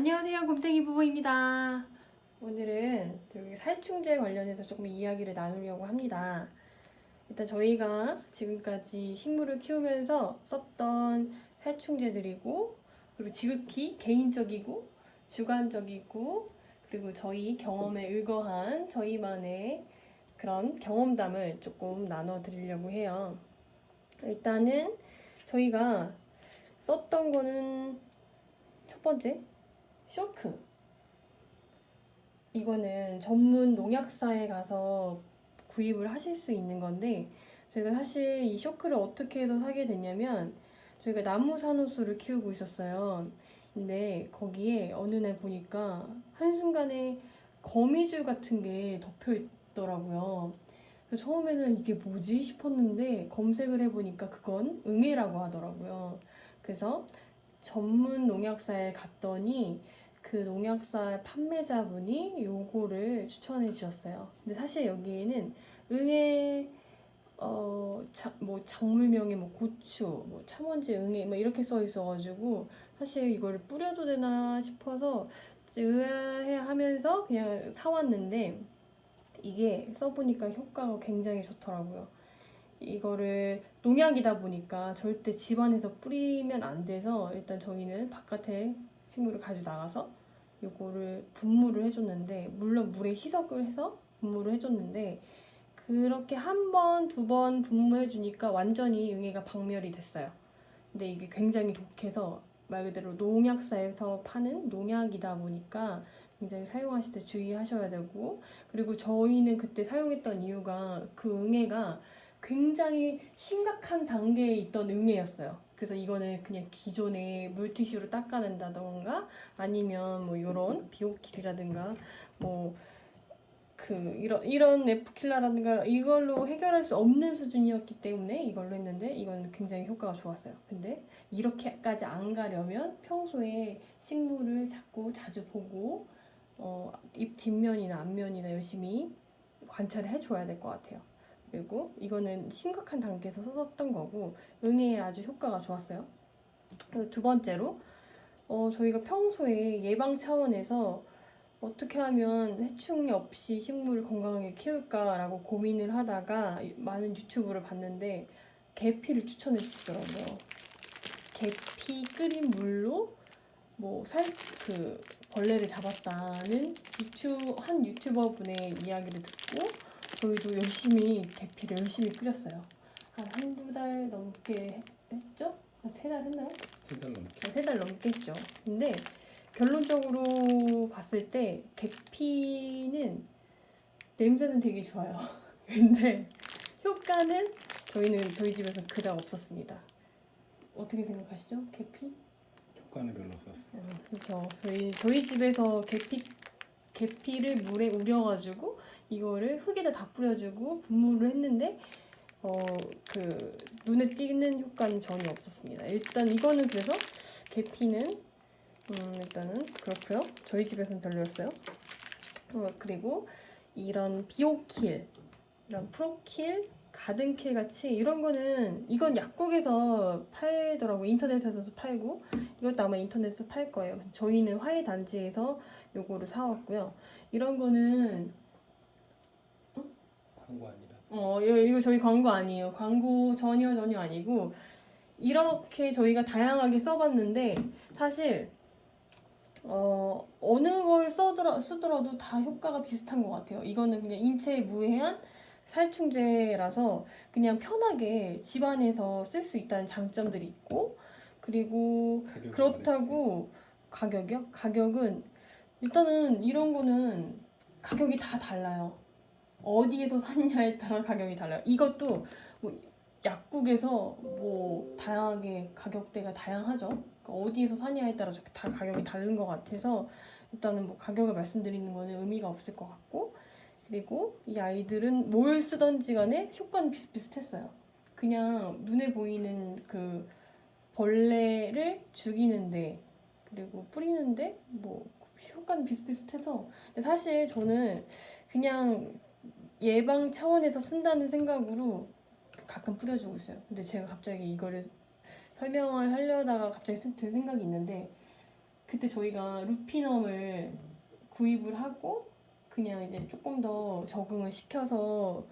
안녕하세요 곰탱이 부부입니다. 오늘은 여기 살충제 관련해서 조금 이야기를 나누려고 합니다. 일단 저희가 지금까지 식물을 키우면서 썼던 살충제들이고 그리고 지극히 개인적이고 주관적이고 그리고 저희 경험에 의거한 저희만의 그런 경험담을 조금 나눠 드리려고 해요. 일단은 저희가 썼던 거는 첫 번째 쇼크. 이거는 전문 농약사에 가서 구입을 하실 수 있는 건데 저희가 사실 이 쇼크를 어떻게 해서 사게 됐냐면 저희가 나무 산호수를 키우고 있었어요. 근데 거기에 어느 날 보니까 한순간에 거미줄 같은 게 덮여 있더라고요. 그래서 처음에는 이게 뭐지 싶었는데 검색을 해보니까 그건 응애라고 하더라고요. 그래서 전문 농약사에 갔더니 그 농약사 판매자분이 요거를 추천해 주셨어요. 근데 사실 여기에는 응애 어, 자, 뭐 작물명에 뭐 고추, 뭐 참원지, 응애 뭐 이렇게 써 있어가지고 사실 이거를 뿌려도 되나 싶어서 의아해하면서 그냥 사왔는데 이게 써보니까 효과가 굉장히 좋더라고요. 이거를 농약이다 보니까 절대 집안에서 뿌리면 안 돼서 일단 저희는 바깥에 식물을 가지고 나가서 요거를 분무를 해줬는데 물론 물에 희석을 해서 분무를 해줬는데 그렇게 한 번, 두 번 분무해 주니까 완전히 응애가 박멸이 됐어요. 근데 이게 굉장히 독해서 말 그대로 농약사에서 파는 농약이다 보니까 굉장히 사용하실 때 주의하셔야 되고 그리고 저희는 그때 사용했던 이유가 그 응애가 굉장히 심각한 단계에 있던 응애였어요. 그래서 이거는 그냥 기존에 물티슈로 닦아낸다던가 아니면 뭐 이런 비오킬이라든가 뭐 그 이런 이런 에프킬라라든가 이걸로 해결할 수 없는 수준이었기 때문에 이걸로 했는데 이건 굉장히 효과가 좋았어요. 근데 이렇게까지 안 가려면 평소에 식물을 자꾸 자주 보고 어, 잎 뒷면이나 앞면이나 열심히 관찰을 해줘야 될 것 같아요. 그리고 이거는 심각한 단계에서 썼던 거고 응애에 아주 효과가 좋았어요. 두 번째로 어, 저희가 평소에 예방 차원에서 어떻게 하면 해충이 없이 식물을 건강하게 키울까라고 고민을 하다가 많은 유튜브를 봤는데 계피를 추천해 주시더라고요. 계피 끓인 물로 뭐 살 그 벌레를 잡았다는 유튜 한 유튜버 분의 이야기를 듣고 저희도 열심히 계피를 열심히 끓였어요. 한 한두 달 넘게 했- 했죠? 한 세 달 했나요? 세달 넘게. 세달 넘게 했죠. 근데 결론적으로 봤을 때 계피는 냄새는 되게 좋아요. 근데 효과는 저희는 저희 집에서 그닥 없었습니다. 어떻게 생각하시죠? 계피? 효과는 별로 없었어. 그렇죠. 저희 저희 집에서 계피 계피를 물에 우려가지고 이거를 흙에다 다 뿌려주고 분무를 했는데 어 그 눈에 띄는 효과는 전혀 없었습니다. 일단 이거는 그래서 계피는 음 일단은 그렇고요. 저희 집에서는 별로였어요. 어, 그리고 이런 비오킬, 이런 프로킬, 가든킬 같이 이런 거는 이건 약국에서 팔더라고 인터넷에서도 팔고 이것도 아마 인터넷에서 팔 거예요. 저희는 화해 단지에서 요거를 사왔고요. 이런 거는 광고 아니라. 어 이거, 이거 저희 광고 아니에요. 광고 전혀 전혀 아니고 이렇게 저희가 다양하게 써봤는데 사실 어 어느 걸 써더라 쓰더라도 다 효과가 비슷한 것 같아요. 이거는 그냥 인체에 무해한 살충제라서 그냥 편하게 집안에서 쓸 수 있다는 장점들이 있고 그리고 그렇다고 가격이요? 가격은 일단은 이런 거는 가격이 다 달라요. 어디에서 샀냐에 따라 가격이 달라요. 이것도 뭐 약국에서 뭐 다양하게 가격대가 다양하죠. 그러니까 어디에서 사냐에 따라서 다 가격이 다른 것 같아서 일단은 뭐 가격을 말씀드리는 거는 의미가 없을 것 같고 그리고 이 아이들은 뭘 쓰던지 간에 효과는 비슷비슷했어요. 그냥 눈에 보이는 그 벌레를 죽이는데 그리고 뿌리는데 뭐 효과는 비슷비슷해서 근데 사실 저는 그냥 예방 차원에서 쓴다는 생각으로 가끔 뿌려주고 있어요. 근데 제가 갑자기 이거를 설명을 하려다가 갑자기 든 생각이 있는데 그때 저희가 루피넘을 구입을 하고 그냥 이제 조금 더 적응을 시켜서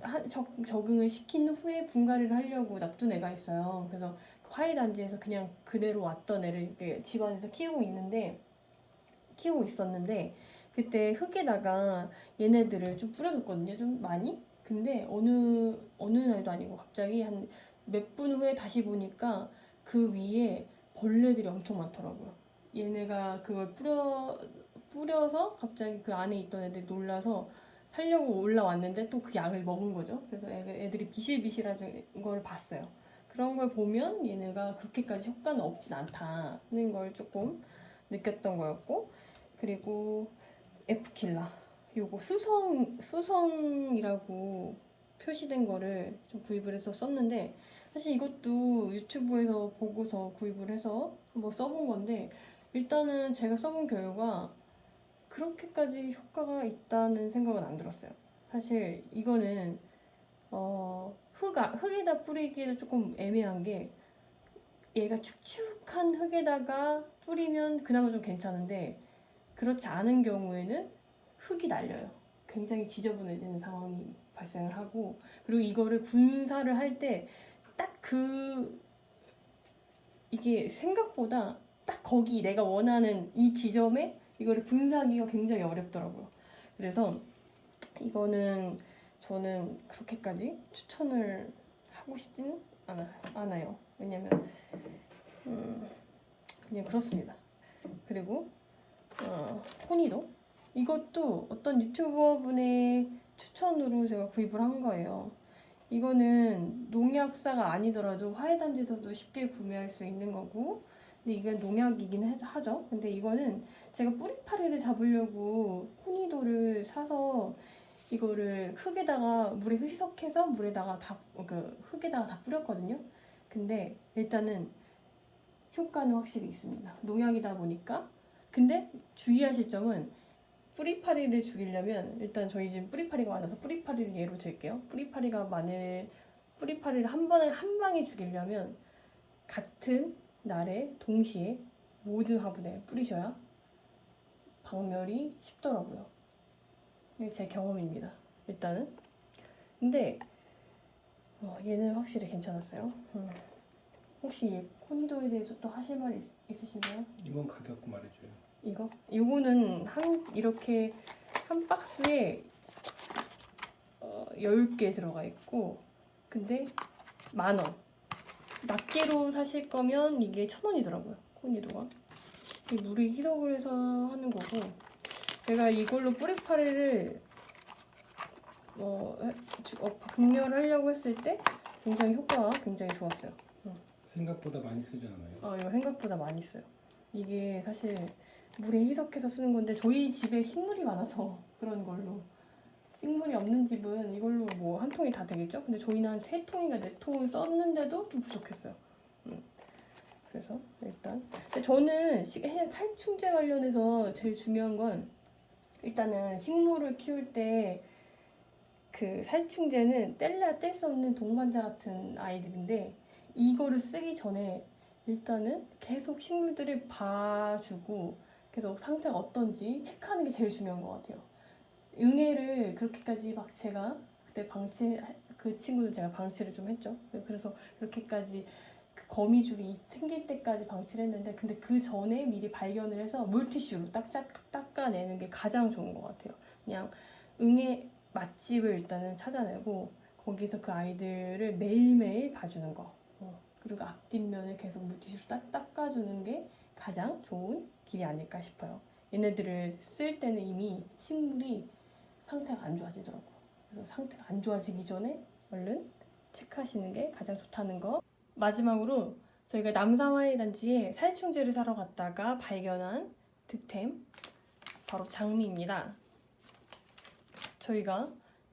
하, 적, 적응을 시킨 후에 분갈이를 하려고 놔둔 애가 있어요. 그래서 화해 단지에서 그냥 그대로 왔던 애를 집안에서 키우고 있는데 키우고 있었는데 그때 흙에다가 얘네들을 좀 뿌려줬거든요. 좀 많이. 근데 어느 어느 날도 아니고 갑자기 한 몇 분 후에 다시 보니까 그 위에 벌레들이 엄청 많더라고요. 얘네가 그걸 뿌려 뿌려서 갑자기 그 안에 있던 애들이 놀라서 살려고 올라왔는데 또 그 약을 먹은 거죠. 그래서 애- 애들이 비실비실한 걸 봤어요. 그런 걸 보면 얘네가 그렇게까지 효과는 없진 않다는 걸 조금 느꼈던 거였고 그리고 에프킬라 요거 수성 수성이라고 표시된 거를 좀 구입을 해서 썼는데 사실 이것도 유튜브에서 보고서 구입을 해서 한번 써본 건데 일단은 제가 써본 결과 그렇게까지 효과가 있다는 생각은 안 들었어요. 사실 이거는 어, 흙, 아- 흙에다 뿌리기도 조금 애매한 게 얘가 축축한 흙에다가 뿌리면 그나마 좀 괜찮은데 그렇지 않은 경우에는 흙이 날려요. 굉장히 지저분해지는 상황이 발생을 하고 그리고 이거를 분사를 할 때 딱 그 이게 생각보다 딱 거기 내가 원하는 이 지점에 이거를 분사하기가 굉장히 어렵더라고요. 그래서 이거는 저는 그렇게까지 추천을 하고 싶지는 않아, 않아요. 왜냐면 음, 그냥 그렇습니다. 그리고 어, 코니도 이것도 어떤 유튜버 분의 추천으로 제가 구입을 한 거예요. 이거는 농약사가 아니더라도 화훼단지에서도 쉽게 구매할 수 있는 거고 근데 이건 농약이긴 하- 하죠. 근데 이거는 제가 뿌리파리를 잡으려고 코니도를 사서 이거를 흙에다가 물에 희석해서 물에다가 다 그 흙에다가 다 뿌렸거든요. 근데 일단은 효과는 확실히 있습니다. 농약이다 보니까 근데 주의하실 점은 뿌리파리를 죽이려면 일단 저희 집 뿌리파리가 많아서 뿌리파리를 예로 들게요. 뿌리파리가 많을 뿌리파리를 한 번에 한 방에 죽이려면 같은 날에 동시에 모든 화분에 뿌리셔야 박멸이 쉽더라고요. 이게 제 경험입니다. 일단은. 근데 어, 얘는 확실히 괜찮았어요. 음. 혹시 이 코니도에 대해서 또 하실 말 있, 있으신가요? 이건 가격 말해줘요. 이거? 요거는 한 이렇게 한 박스에 어, 10개 들어가 있고 근데 만 원. 낱개로 사실 거면 이게 천 원이더라고요. 코니도가. 이 물에 희석을 해서 하는 거고 제가 이걸로 뿌리파리를 어, 어, 분열하려고 했을 때 굉장히 효과가 굉장히 좋았어요. 생각보다 많이 쓰지 않아요. 어, 이거 생각보다 많이 써요. 이게 사실 물에 희석해서 쓰는 건데 저희 집에 식물이 많아서 그런 걸로 식물이 없는 집은 이걸로 뭐 한 통이 다 되겠죠? 근데 저희는 한 세 통인가 네 통을 썼는데도 좀 부족했어요. 음. 그래서 일단 저는 살충제 관련해서 제일 중요한 건 일단은 식물을 키울 때 그 살충제는 뗄래야 뗄 수 없는 동반자 같은 아이들인데 이거를 쓰기 전에 일단은 계속 식물들을 봐주고 계속 상태가 어떤지 체크하는 게 제일 중요한 것 같아요. 응애를 그렇게까지 막 제가 그때 방치 그 친구도 제가 방치를 좀 했죠. 그래서 그렇게까지 그 거미줄이 생길 때까지 방치를 했는데 근데 그 전에 미리 발견을 해서 물티슈로 딱 닦, 닦아내는 게 가장 좋은 것 같아요. 그냥 응애 맛집을 일단은 찾아내고 거기서 그 아이들을 매일매일 봐주는 거. 어, 그리고 앞뒷면을 계속 물티슈로 딱 닦아주는 게 가장 좋은 길이 아닐까 싶어요. 얘네들을 쓸 때는 이미 식물이 상태가 안 좋아지더라고요. 그래서 상태가 안 좋아지기 전에 얼른 체크하시는 게 가장 좋다는 거. 마지막으로 저희가 남사화해 단지에 살충제를 사러 갔다가 발견한 득템 바로 장미입니다. 저희가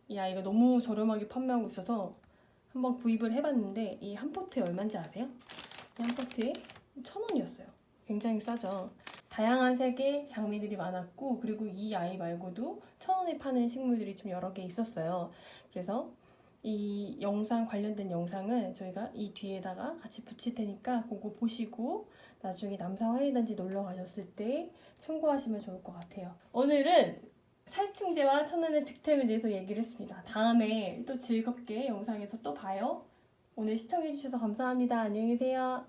이 아이가 너무 저렴하게 판매하고 있어서 한번 구입을 해봤는데 이 한 포트에 얼마인지 아세요? 이 한 포트에 천 원이었어요. 굉장히 싸죠. 다양한 색의 장미들이 많았고 그리고 이 아이 말고도 천 원에 파는 식물들이 좀 여러 개 있었어요. 그래서 이 영상 관련된 영상은 저희가 이 뒤에다가 같이 붙일 테니까 그거 보시고 나중에 남사 화이단지 놀러 가셨을 때 참고하시면 좋을 것 같아요. 오늘은 살충제와 천연의 득템에 대해서 얘기를 했습니다. 다음에 또 즐겁게 영상에서 또 봐요. 오늘 시청해주셔서 감사합니다. 안녕히 계세요.